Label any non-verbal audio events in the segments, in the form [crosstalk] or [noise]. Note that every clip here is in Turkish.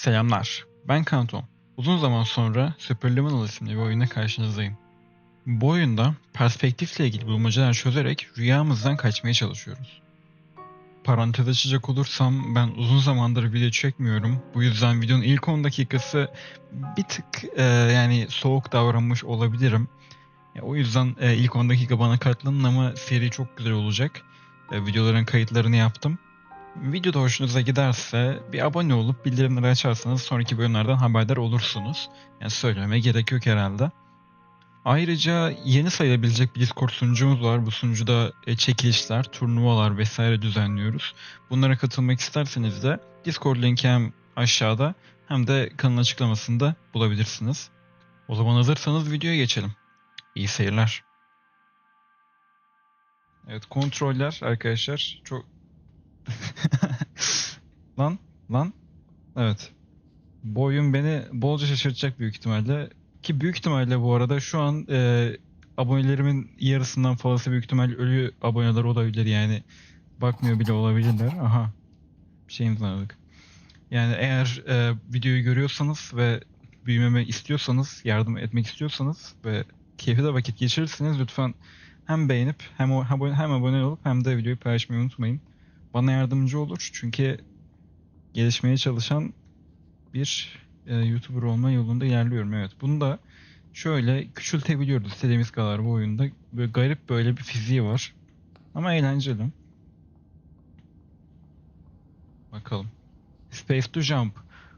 Selamlar, ben Kanton. Uzun zaman sonra Superliminal isimli bir oyuna karşınızdayım. Bu oyunda perspektifle ilgili bulmacalar çözerek rüyamızdan kaçmaya çalışıyoruz. Parantez açacak olursam ben uzun zamandır video çekmiyorum. Bu yüzden videonun ilk 10 dakikası bir tık e, yani soğuk davranmış olabilirim. Ya, o yüzden e, ilk 10 dakika bana katlanın ama seri çok güzel olacak. E, videoların kayıtlarını yaptım. Video da hoşunuza giderse bir abone olup bildirimleri açarsanız sonraki bölümlerden haberdar olursunuz. Yani söylememe gerek yok herhalde. Ayrıca yeni sayılabilecek bir Discord sunucumuz var. Bu sunucuda e, çekilişler, turnuvalar vesaire düzenliyoruz. Bunlara katılmak isterseniz de Discord linki hem aşağıda hem de kanal açıklamasında bulabilirsiniz. O zaman hazırsanız videoya geçelim. İyi seyirler. Evet kontroller arkadaşlar çok [laughs] lan lan evet. Bu oyun beni bolca şaşırtacak büyük ihtimalle. Ki büyük ihtimalle bu arada şu an e, abonelerimin yarısından fazlası büyük ihtimalle ölü aboneler olabilir yani. Bakmıyor bile olabilirler. Aha. Bir şey imzaladık. Yani eğer e, videoyu görüyorsanız ve büyümemi istiyorsanız, yardım etmek istiyorsanız ve keyifli de vakit geçirirseniz lütfen hem beğenip hem, hem, abone- hem abone olup hem de videoyu paylaşmayı unutmayın. Bana yardımcı olur çünkü gelişmeye çalışan bir e, YouTuber olma yolunda ilerliyorum. Evet. Bunu da şöyle küçültebiliyoruz istediğimiz kadar bu oyunda. Böyle garip böyle bir fiziği var. Ama eğlenceli. Bakalım. Space to Jump.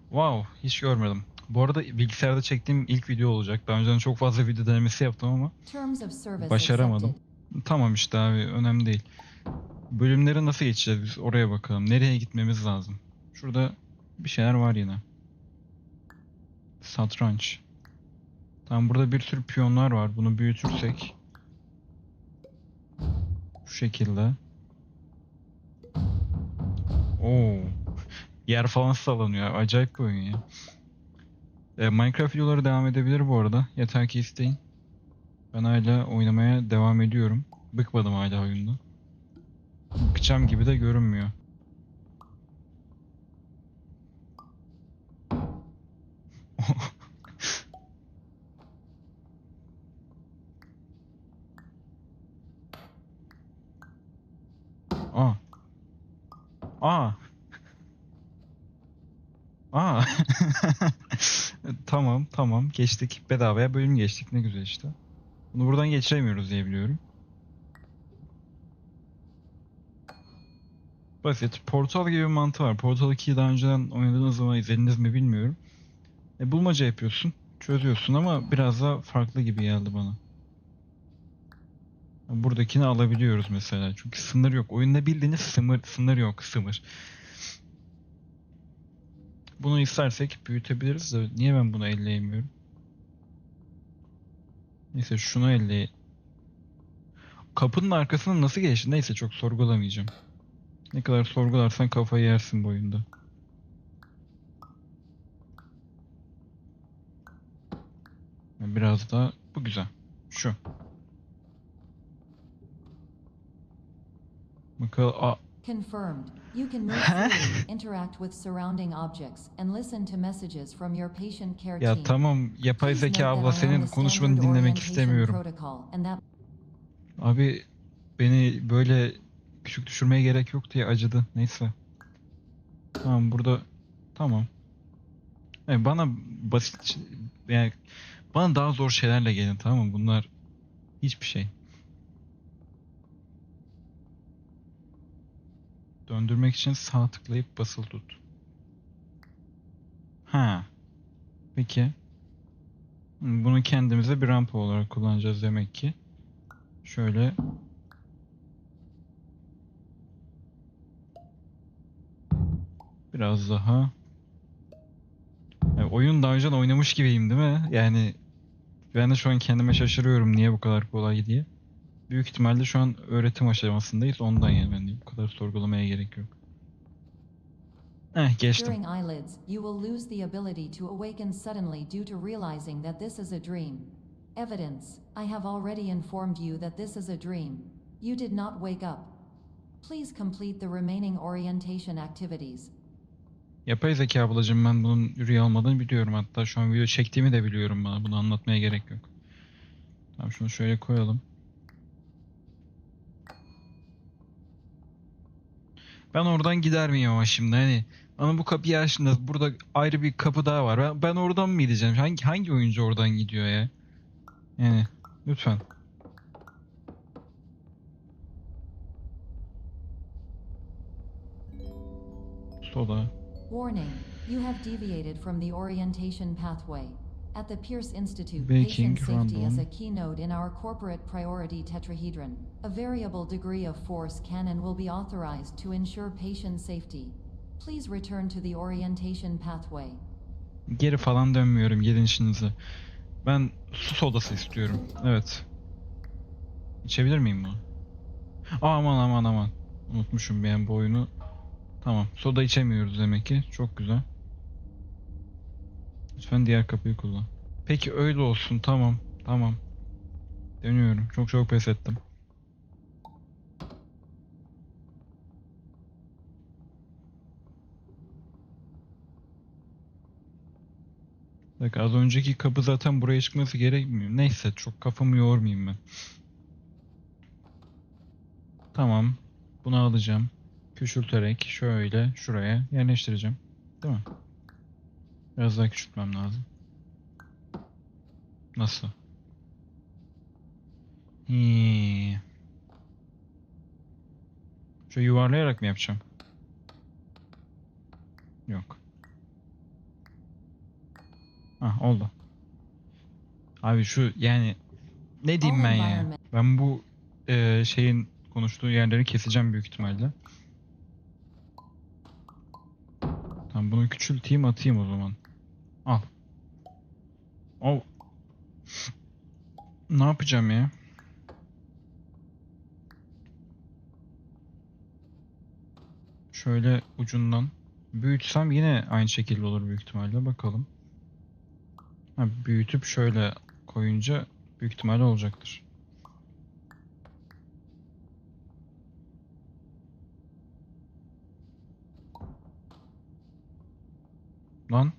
Wow, hiç görmedim. Bu arada bilgisayarda çektiğim ilk video olacak. Daha önceden çok fazla video denemesi yaptım ama Başaramadım. Tamam işte abi önemli değil. Bölümleri nasıl geçeceğiz biz oraya bakalım. Nereye gitmemiz lazım? Şurada bir şeyler var yine. Satranç. Tamam burada bir sürü piyonlar var. Bunu büyütürsek. Şu şekilde. Oo. Yer falan sallanıyor. Acayip bir oyun ya. E, Minecraft videoları devam edebilir bu arada. Yeter ki isteyin. Ben hala oynamaya devam ediyorum. Bıkmadım hala oyundan. Bıkacağım gibi de görünmüyor. Aa. Aa. Aa. tamam, tamam. Geçtik. Bedavaya bölüm geçtik. Ne güzel işte. Bunu buradan geçiremiyoruz diye biliyorum. Basit. Portal gibi bir mantığı var. Portal 2'yi daha önceden oynadığınız zaman izlediniz mi bilmiyorum. E, bulmaca yapıyorsun. Çözüyorsun ama biraz daha farklı gibi geldi bana. Buradakini alabiliyoruz mesela. Çünkü sınır yok. Oyunda bildiğiniz sınır, sınır yok. Sınır. Bunu istersek büyütebiliriz de niye ben bunu elleyemiyorum? Neyse şunu elle. Kapının arkasına nasıl geçti? Neyse çok sorgulamayacağım. Ne kadar sorgularsan kafayı yersin bu oyunda. Biraz da bu güzel. Şu. Bakalım. Aa, Confirmed. You can move [laughs] freely, interact with surrounding objects, and listen to messages from your patient care ya team. tamam yapay zeka abla senin konuşmanı dinlemek istemiyorum. Abi beni böyle küçük düşürmeye gerek yok diye acıdı. Neyse. Tamam burada tamam. Yani bana basit yani bana daha zor şeylerle gelin tamam mı? Bunlar hiçbir şey. Döndürmek için sağ tıklayıp basılı tut. Ha. Peki. Bunu kendimize bir rampa olarak kullanacağız demek ki. Şöyle biraz daha Yani oyun daha önceden oynamış gibiyim değil mi? Yani ben de şu an kendime şaşırıyorum niye bu kadar kolay diye. Büyük ihtimalle şu an öğretim aşamasındayız ondan yani ben de bu kadar sorgulamaya gerek yok. Eh geçtim. during eyelids, you will lose the ability to awaken suddenly due to realizing that this is a dream. Evidence. I have already informed you that this is a dream. You did not wake up. Please complete the remaining orientation activities. Yapay zeka ablacığım ben bunun rüya olmadığını biliyorum. Hatta şu an video çektiğimi de biliyorum bana. Bunu anlatmaya gerek yok. Tamam şunu şöyle koyalım. Ben oradan gider miyim ama şimdi hani bana bu kapıyı açtığında burada ayrı bir kapı daha var. Ben, ben oradan mı gideceğim? Hangi hangi oyuncu oradan gidiyor ya? Yani lütfen. Soda. Warning, you have deviated from the orientation pathway. At the Pierce Institute, Baking patient safety is a keynote in our corporate priority tetrahedron. A variable degree of force can and will be authorized to ensure patient safety. Please return to the orientation pathway. Geri falan dönmüyorum. Gidin işinize. Ben su sodası istiyorum. Evet. İçebilir miyim bunu? Aman aman aman. Unutmuşum ben bu oyunu. Tamam. Soda içemiyoruz demek ki. Çok güzel. Lütfen diğer kapıyı kullan. Peki öyle olsun. Tamam. Tamam. Dönüyorum. Çok çok pes ettim. Bak az önceki kapı zaten buraya çıkması gerekmiyor. Neyse çok kafamı yormayayım ben. Tamam. Bunu alacağım. Küçülterek şöyle şuraya yerleştireceğim. Değil mi? Biraz daha küçültmem lazım. Nasıl? Hii. Şöyle yuvarlayarak mı yapacağım? Yok. Ah oldu. Abi şu yani ne diyeyim ben ya? Ben bu eee, şeyin konuştuğu yerleri keseceğim büyük ihtimalle. Tamam bunu küçülteyim atayım o zaman. Al. Al. Ne yapacağım ya? Şöyle ucundan büyütsem yine aynı şekilde olur büyük ihtimalle. Bakalım. Ha, büyütüp şöyle koyunca büyük ihtimalle olacaktır. Lan.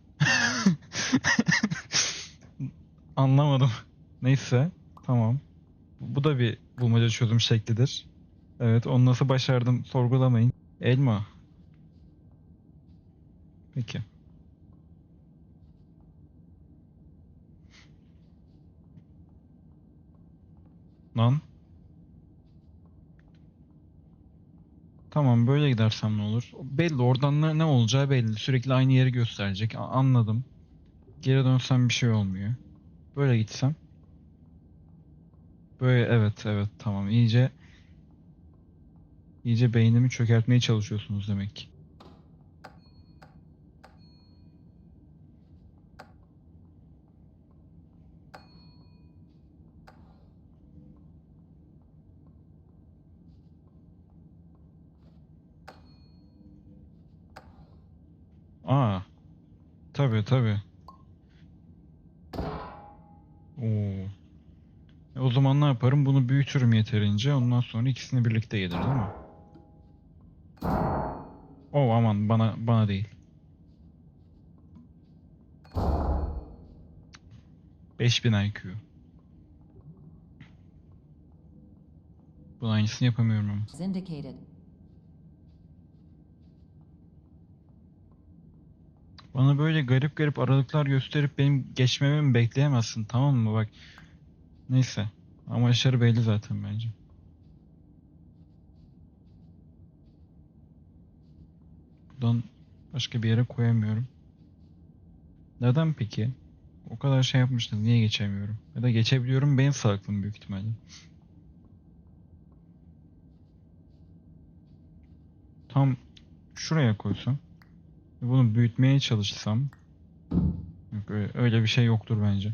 Anlamadım. Neyse. Tamam. Bu da bir bulmaca çözüm şeklidir. Evet, onu nasıl başardım sorgulamayın. Elma. Peki. Lan. Tamam böyle gidersem ne olur? Belli oradan ne, ne olacağı belli. Sürekli aynı yeri gösterecek. A- anladım. Geri dönsem bir şey olmuyor. Böyle gitsem. Böyle evet evet tamam iyice iyice beynimi çökertmeye çalışıyorsunuz demek ki. Aa. Tabii tabii. Oo. E o zaman ne yaparım? Bunu büyütürüm yeterince. Ondan sonra ikisini birlikte gelir değil mi? Oh aman bana bana değil. 5000 IQ. Bunun aynısını yapamıyorum ama. As indicated. Bana böyle garip garip aralıklar gösterip benim geçmemi mi bekleyemezsin tamam mı bak. Neyse. Amaçları belli zaten bence. Buradan başka bir yere koyamıyorum. Neden peki? O kadar şey yapmıştım. Niye geçemiyorum? Ya da geçebiliyorum benim salaklığım büyük ihtimalle. Tam şuraya koysam. Bunu büyütmeye çalışsam. Yok öyle, öyle bir şey yoktur bence.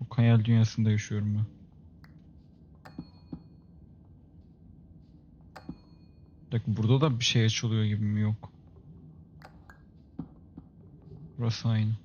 O hayal dünyasında yaşıyorum ben. Dakika, burada da bir şey açılıyor gibi mi? Yok. Burası aynı.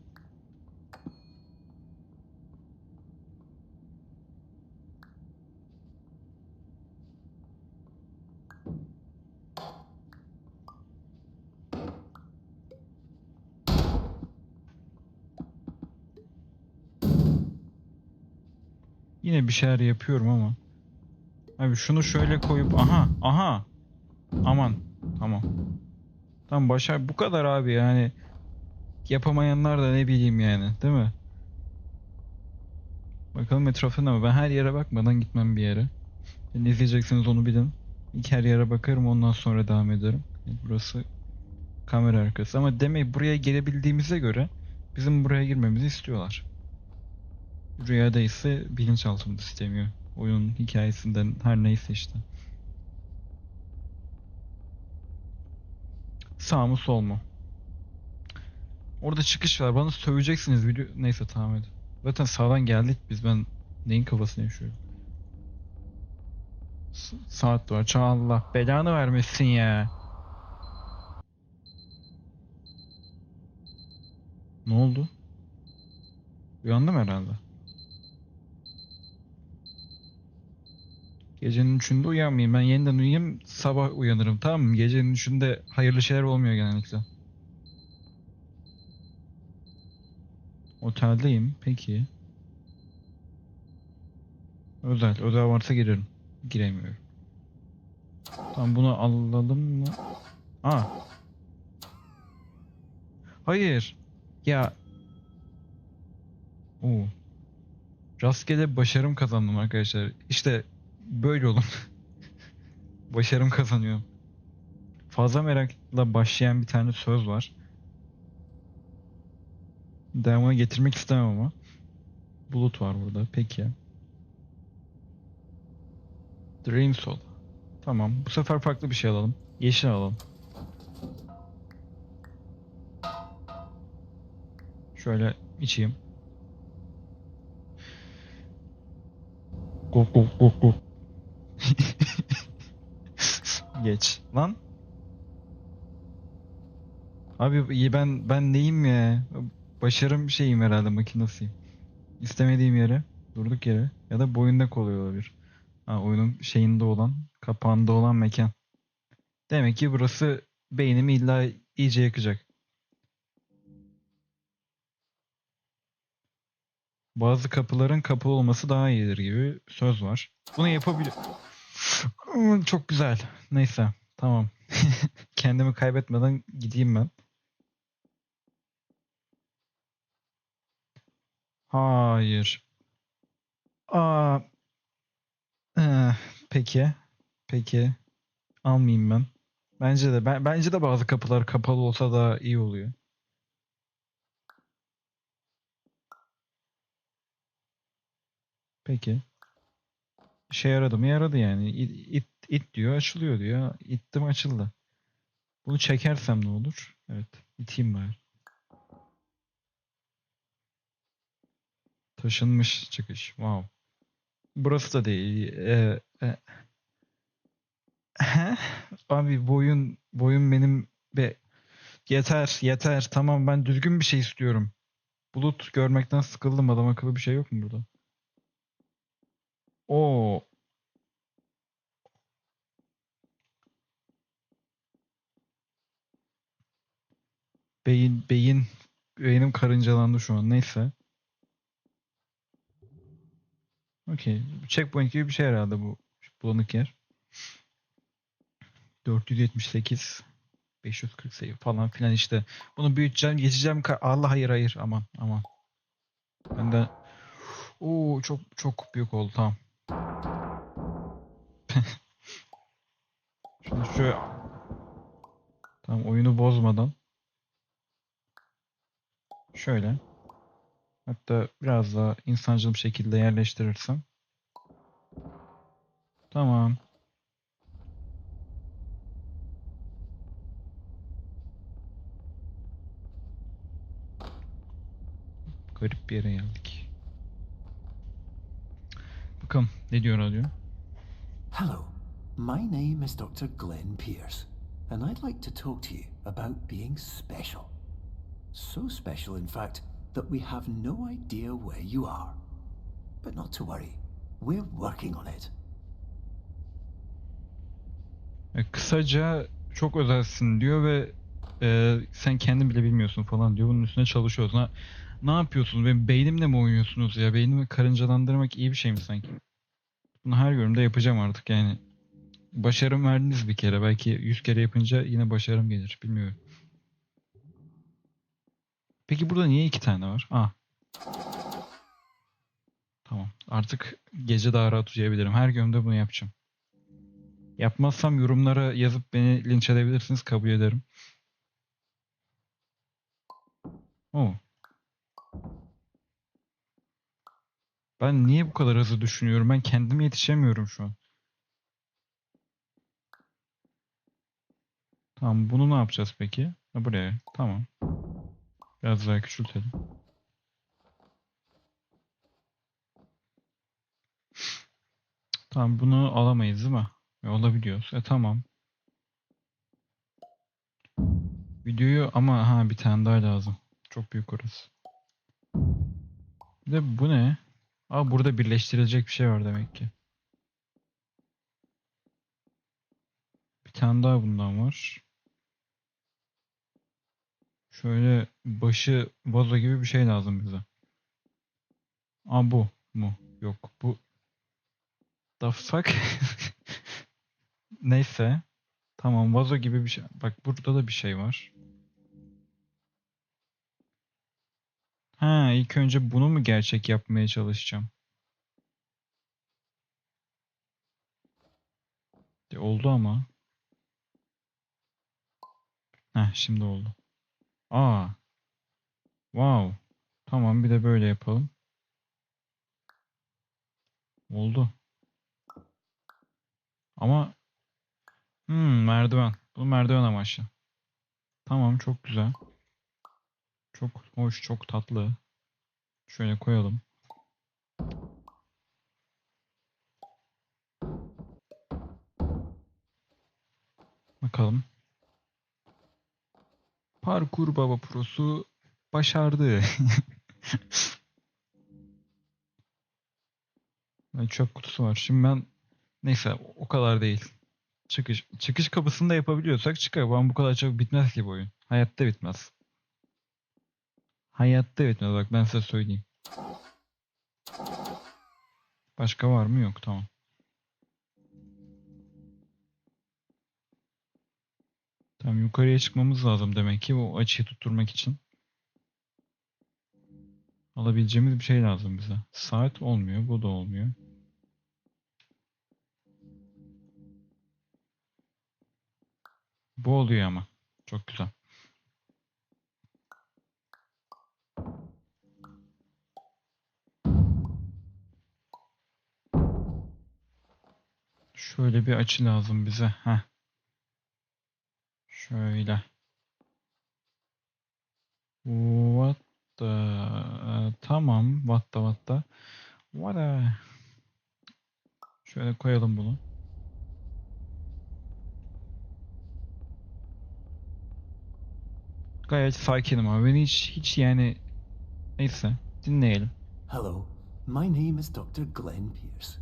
Yine bir şeyler yapıyorum ama. Abi şunu şöyle koyup aha aha. Aman tamam. Tamam başar bu kadar abi yani. Yapamayanlar da ne bileyim yani değil mi? Bakalım etrafında mı? Ben her yere bakmadan gitmem bir yere. Ne izleyeceksiniz onu bilin. İlk her yere bakarım ondan sonra devam ederim. Burası kamera arkası ama demek buraya gelebildiğimize göre bizim buraya girmemizi istiyorlar. Rüyada ise bilinçaltımız istemiyor. Oyunun hikayesinden her neyse işte. Sağ mı sol mu? Orada çıkış var. Bana söveceksiniz biliyor. Neyse tamam hadi. Zaten sağdan geldik biz. Ben neyin kafasını yaşıyorum? Saat var. Ça Allah belanı vermesin ya. Ne oldu? Uyandım herhalde. Gecenin üçünde uyanmayayım. Ben yeniden uyuyayım, sabah uyanırım tamam mı? Gecenin üçünde hayırlı şeyler olmuyor genellikle. Oteldeyim, peki. Özel, özel varsa girerim. Giremiyorum. Tamam bunu alalım mı? Aa. Hayır. Ya. Oo. Rastgele başarım kazandım arkadaşlar. İşte böyle olun. [laughs] başarım kazanıyorum. Fazla merakla başlayan bir tane söz var. Devamını getirmek istemem ama. Bulut var burada. Peki. Dream Soul. Tamam. Bu sefer farklı bir şey alalım. Yeşil alalım. Şöyle içeyim. Gok gok gok gok. [laughs] Geç. Lan. Abi iyi ben ben neyim ya? Başarım şeyim herhalde makinasıyım. İstemediğim yere, durduk yere ya da boyunda kolay olabilir. Ha, oyunun şeyinde olan, kapağında olan mekan. Demek ki burası beynimi illa iyice yakacak. Bazı kapıların kapalı olması daha iyidir gibi söz var. Bunu yapabilir. Çok güzel. Neyse. Tamam. [laughs] Kendimi kaybetmeden gideyim ben. Hayır. Aa. Eh, peki. Peki. Almayayım ben. Bence de ben, bence de bazı kapılar kapalı olsa da iyi oluyor. Peki. İşe yaradı mı? Yaradı yani. İt, it, it diyor, açılıyor diyor. İttim açıldı. Bunu çekersem ne olur? Evet. iteyim bari. Taşınmış çıkış. Wow. Burası da değil. Ee, e. Abi boyun boyun benim be yeter yeter tamam ben düzgün bir şey istiyorum. Bulut görmekten sıkıldım adam akıllı bir şey yok mu burada? Oo. Beyin beyin beynim karıncalandı şu an neyse. Okey. Checkpoint gibi bir şey herhalde bu bulanık yer. 478 540 sayı falan filan işte. Bunu büyüteceğim, geçeceğim. Allah hayır hayır aman aman. Ben de Oo çok çok büyük oldu tamam. Şimdi şu Tamam oyunu bozmadan şöyle hatta biraz daha insancıl bir şekilde yerleştirirsem tamam. Garip bir yere geldik. Bakalım ne diyor radyo? Hello, my name is Dr. Glenn Pierce, and I'd like to talk to you about being special. So special, in fact, that we have no idea where you are. But not to worry, we're working on it. E, Kısaca çok özelsin diyor ve e, sen kendin bile bilmiyorsun falan diyor. Bunun üstüne çalışıyoruz. Ne, ne yapıyorsunuz? Benim beynimle mi oynuyorsunuz ya? Beynimi karıncalandırmak iyi bir şey mi sanki? Bunu her bölümde yapacağım artık yani. Başarım verdiniz bir kere. Belki 100 kere yapınca yine başarım gelir. Bilmiyorum. Peki burada niye iki tane var? Ah. Tamam. Artık gece daha rahat uyuyabilirim. Her bölümde bunu yapacağım. Yapmazsam yorumlara yazıp beni linç edebilirsiniz. Kabul ederim. Oo. Ben niye bu kadar hızlı düşünüyorum? Ben kendime yetişemiyorum şu an. Tamam, bunu ne yapacağız peki? Ha, buraya. Tamam. Biraz daha küçültelim. Tamam, bunu alamayız değil mi? E, olabiliyoruz. E tamam. Videoyu ama ha bir tane daha lazım. Çok büyük orası. Bir de bu ne? Aa burada birleştirilecek bir şey var demek ki. Bir tane daha bundan var. Şöyle başı vazo gibi bir şey lazım bize. Aa bu mu? Yok bu. The fuck? [laughs] Neyse. Tamam vazo gibi bir şey. Bak burada da bir şey var. Ha ilk önce bunu mu gerçek yapmaya çalışacağım? E, oldu ama. Heh şimdi oldu. Aa. Wow. Tamam bir de böyle yapalım. Oldu. Ama hmm, merdiven. Bu merdiven amaçlı. Tamam çok güzel. Çok hoş, çok tatlı. Şöyle koyalım. Bakalım. Parkur Baba Pro'su başardı. [laughs] Çöp kutusu var. Şimdi ben neyse o kadar değil. Çıkış çıkış kapısını da yapabiliyorsak çıkar. Ben bu kadar çok bitmez ki bu oyun. Hayatta bitmez. Hayatta bitmez bak ben size söyleyeyim. Başka var mı? Yok tamam. Tamam yukarıya çıkmamız lazım demek ki o açıyı tutturmak için. Alabileceğimiz bir şey lazım bize. Saat olmuyor, bu da olmuyor. Bu oluyor ama. Çok güzel. Şöyle bir açı lazım bize. Heh. Şöyle. What the... e, Tamam. What the what the. What the... Şöyle koyalım bunu. Gayet sakinim abi. Beni hiç, hiç yani... Neyse. Dinleyelim. Hello, my name is Dr. Glenn Pierce,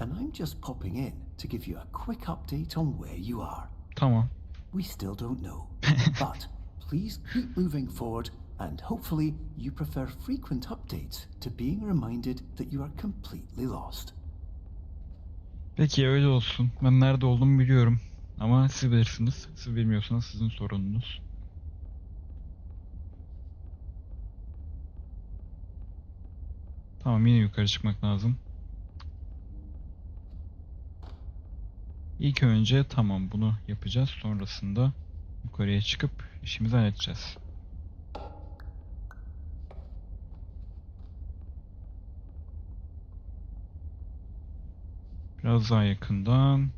and I'm just popping in to give you a quick update on where you are. Tamam. We still don't know, [laughs] but please keep moving forward, and hopefully you prefer frequent updates to being reminded that you are completely lost. Peki öyle olsun. Ben nerede olduğumu biliyorum. Ama siz bilirsiniz. Siz bilmiyorsanız sizin sorununuz. Tamam yine yukarı çıkmak lazım. İlk önce tamam bunu yapacağız. Sonrasında yukarıya çıkıp işimizi halledeceğiz. Biraz daha yakından.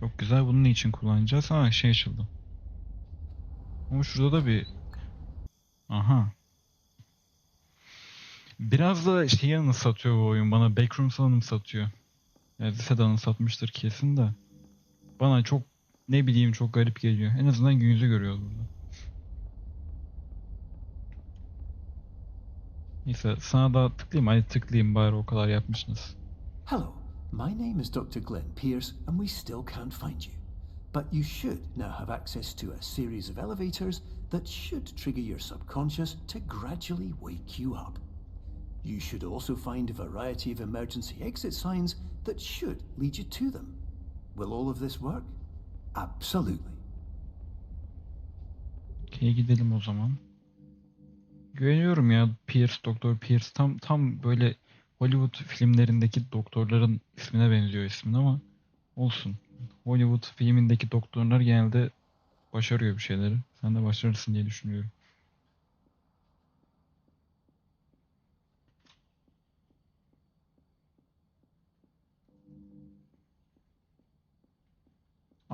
Çok güzel. Bunun için kullanacağız? Ha şey açıldı. Ama şurada da bir... Aha. Biraz da şeyi anımsatıyor bu oyun. Bana Backrooms'u anımsatıyor. Yani lisede anımsatmıştır kesin de. Bana çok ne bileyim çok garip geliyor. En azından gün yüzü görüyoruz burada. Neyse sana da tıklayayım. Hadi tıklayayım bari o kadar yapmışsınız. Hello, my name is Dr. Glenn Pierce, and we still can't find you. but you should now have access to a series of elevators that should trigger your subconscious to gradually wake you up. You should also find a variety of emergency exit signs that should lead you to them. Will all of this work? Absolutely. Okey gidelim o zaman. Güveniyorum ya Pierce, Doktor Pierce tam tam böyle Hollywood filmlerindeki doktorların ismine benziyor ismin ama olsun. Hollywood filmindeki doktorlar genelde başarıyor bir şeyleri. Sen de başarırsın diye düşünüyorum.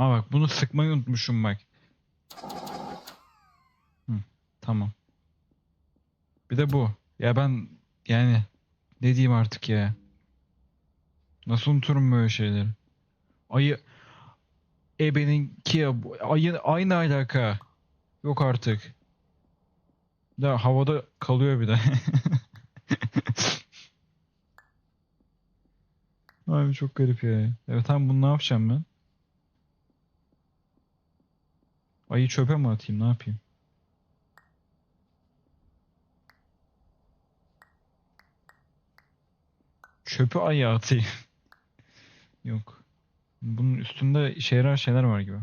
Aa bak bunu sıkmayı unutmuşum bak. Hı, tamam. Bir de bu. Ya ben yani ne diyeyim artık ya. Nasıl unuturum böyle şeyleri? Ayı ebeninki ya bu- ayı aynı alaka. Yok artık. De havada kalıyor bir de. [laughs] Abi çok garip ya. Evet tamam bunu ne yapacağım ben? Ayı çöpe mi atayım ne yapayım? Çöpü ayı atayım. [laughs] Yok. Bunun üstünde işe yarar şeyler var gibi.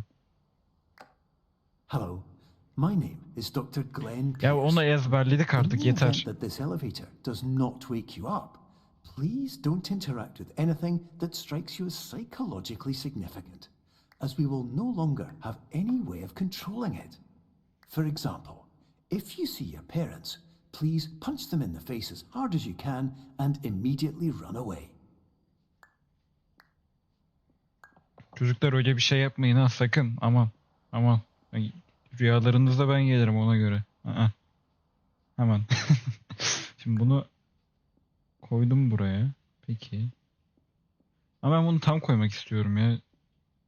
Hello, my name is Dr. Glenn Pierce. Ya onu ezberledik artık yeter. that this elevator does not wake you up, please don't interact with anything that strikes you as psychologically significant, as we will no longer have any way of controlling it. For example, if you see your parents, please punch them in the face as hard as you can and immediately run away. Çocuklar öyle bir şey yapmayın ha sakın. Aman. Aman. Rüyalarınızda ben gelirim ona göre. Aa. Hemen. [laughs] Şimdi bunu koydum buraya. Peki. Ama ben bunu tam koymak istiyorum ya.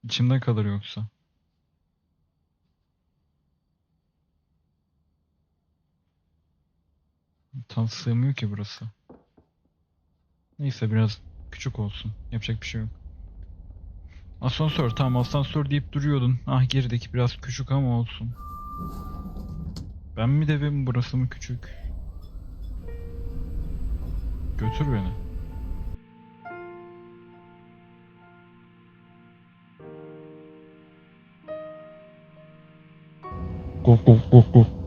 İçimde kalır yoksa. Tam sığmıyor ki burası. Neyse biraz küçük olsun. Yapacak bir şey yok. Asansör tamam asansör deyip duruyordun. Ah gerideki biraz küçük ama olsun. Ben mi devim burası mı küçük? Götür beni. ゴゴゴゴ